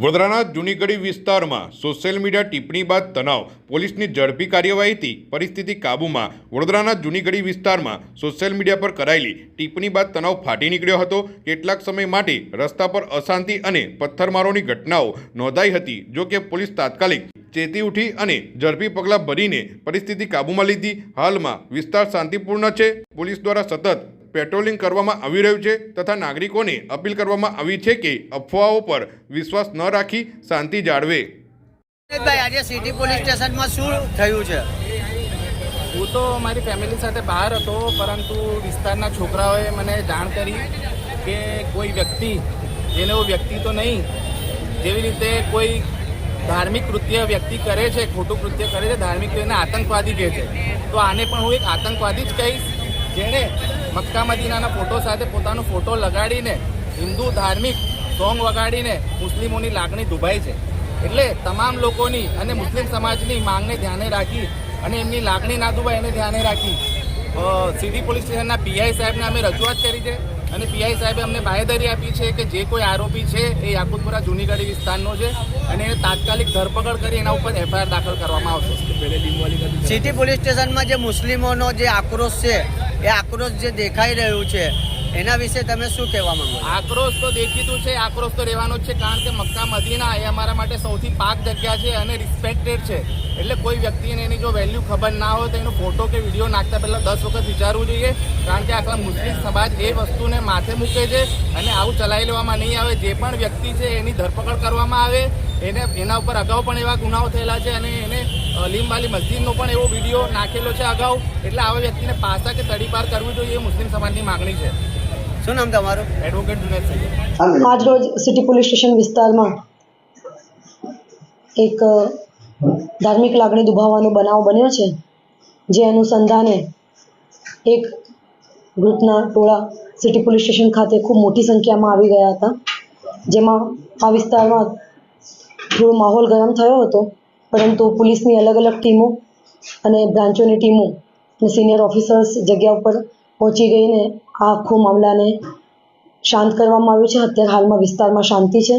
વડોદરાના જૂનીગઢી વિસ્તારમાં social media ટિપ્પણી બાદ તણાવ, પોલીસની ઝડપી કાર્યવાહીથી પરિસ્થિતિ કાબૂમાં. વડોદરાના જૂનીગઢી વિસ્તારમાં સોશિયલ મીડિયા પર કરાયેલી ટિપ્પણી બાદ તણાવ ફાટી નીકળ્યો હતો. કેટલાક સમય માટે રસ્તા પર અશાંતિ અને પથ્થરમારોની ઘટનાઓ નોંધાઈ હતી, જો કે પોલીસ તાત્કાલિક ચેતી ઉઠી અને ઝડપી પગલાં ભરીને પરિસ્થિતિ કાબૂમાં લીધી. હાલમાં વિસ્તાર શાંતિપૂર્ણ છે. પોલીસ દ્વારા સતત પેટ્રોલિંગ કરવામાં આવી રહ્યું છે તથા નાગરિકોને અપીલ કરવામાં આવી છે કે અફવાઓ પર વિશ્વાસ ન રાખી શાંતિ જાળવે. ભાઈ આજે સિટી પોલીસ સ્ટેશનમાં શું થયું છે? હું તો મારી ફેમિલી સાથે બહાર હતો પરંતુ વિસ્તારના છોકરાઓએ મને જાણ કરી કે કોઈ વ્યક્તિ જેને વ્યક્તિ તો નહીં જેવી રીતે કોઈ ધાર્મિક કૃત્ય વ્યક્તિ કરે છે ખોટું કૃત્ય કરે છે ધાર્મિક એને આતંકવાદી કહે છે. તો આને પણ હું એક આતંકવાદી જ કહીશ જેણે મક્કા મદીનાના ફોટો સાથે પોતાનો ફોટો લગાડીને હિન્દુ ધાર્મિક સોંગ વગાડીને મુસ્લિમોની લાગણી દુભાઈ છે. એટલે તમામ લોકોની અને મુસ્લિમ સમાજની માંગને ધ્યાને રાખી અને એમની લાગણી ના દુભાઈ એને ધ્યાને રાખી સીડી પોલીસ સ્ટેશનના પીઆઈ સાહેબને અમે રજૂઆત કરી છે અને પીઆઈ સાહેબે અમને બાહેધરી આપી છે કે જે કોઈ આરોપી છે એ યાકુતપુરા, જૂનીગઢી વિસ્તારનો છે અને એને તાત્કાલિક ધરપકડ કરી એના ઉપર એફઆઈઆર દાખલ કરવામાં આવશે. સિટી પોલીસ સ્ટેશનમાં જે મુસ્લિમોનો જે આક્રોશ છે એ આક્રોશ જે દેખાઈ રહ્યું છે એના વિશે તમે શું કહેવા માંગો આક્રોશ તો દેખીતું છે, આક્રોશ તો રહેવાનો છે, કારણ કે મક્કા મદીના એ અમારા માટે સૌથી પાક જગ્યા છે અને રિસ્પેક્ટેડ છે. એટલે કોઈ વ્યક્તિને એની જો વેલ્યુ ખબર ના હોય તો એનો ફોટો કે વીડિયો નાખતા પહેલાં દસ વખત વિચારવું જોઈએ, કારણ કે આખા મુસ્લિમ સમાજ એ વસ્તુને માથે મૂકે છે અને આવું ચલાવી લેવામાં નહીં આવે. જે પણ વ્યક્તિ છે એની ધરપકડ કરવામાં આવે, એને એના ઉપર અગાઉ પણ એવા ગુનાઓ થયેલા છે અને એને લીમવાલી મસ્જિદનો પણ એવો વીડિયો નાખેલો છે અગાઉ. એટલે આવા વ્યક્તિને પાસા કે તડીપાર કરવી જોઈએ એ મુસ્લિમ સમાજની માગણી છે. શું નામ તમારું? એડવોકેટ જુનેદ સૈયદ આજરોજ સિટી પોલીસ સ્ટેશન વિસ્તારમાં એક ધાર્મિક લાગણી દુભાવવાનો બનાવ બન્યો છે જે અનુસંધાને એક ગ્રુપના ટોળા સિટી પોલીસ સ્ટેશન ખાતે ખૂબ મોટી સંખ્યામાં આવી ગયા હતા જેમાં આ વિસ્તારમાં થોડો માહોલ ગરમ થયો હતો પરંતુ પોલીસની અલગ અલગ ટીમો અને બ્રાન્ચોની ટીમો અને સિનિયર ઓફિસર્સ જગ્યા ઉપર પહોંચી ગઈને આ આખો મામલાને શાંત કરવામાં આવ્યું છે. અત્યારે હાલમાં વિસ્તારમાં શાંતિ છે.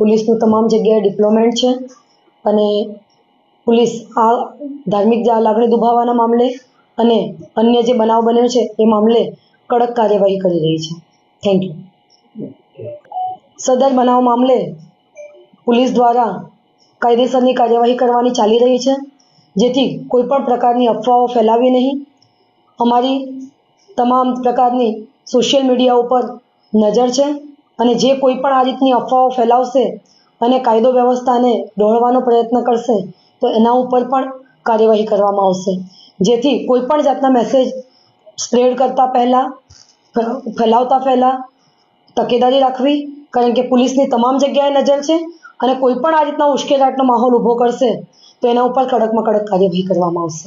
પોલીસનું તમામ જગ્યાએ ડિપ્લોમેન્ટ છે અને પોલીસ આ ધાર્મિક લાગણી દુભાવવાના મામલે અને અન્ય જે બનાવ બન્યો છે એ મામલે કડક કાર્યવાહી કરી રહી છે. થેન્ક યુ સદર બનાવ મામલે પોલીસ દ્વારા કાયદેસરની કાર્યવાહી કરવાની ચાલી રહી છે. જેથી કોઈપણ પ્રકારની અફવાઓ ફેલાવી નહીં. અમારી તમામ પ્રકારની સોશિયલ મીડિયા ઉપર નજર છે અને જે કોઈ પણ આ રીતની અફવાઓ ફેલાવશે અને કાયદો વ્યવસ્થાને ડહોળવાનો પ્રયત્ન કરશે, તો એના ઉપર પણ કાર્યવાહી કરવામાં આવશે. જેથી કોઈ પણ જાતના મેસેજ સ્પ્રેડ કરતા પહેલાં ફેલાવતા પહેલાં તકેદારી રાખવી, કારણ કે પોલીસની તમામ જગ્યાએ નજર છે અને કોઈ પણ આ રીતના ઉશ્કેરાટનો માહોલ ઊભો કરશે, તો એના ઉપર કડકમાં કડક કાર્યવાહી કરવામાં આવશે.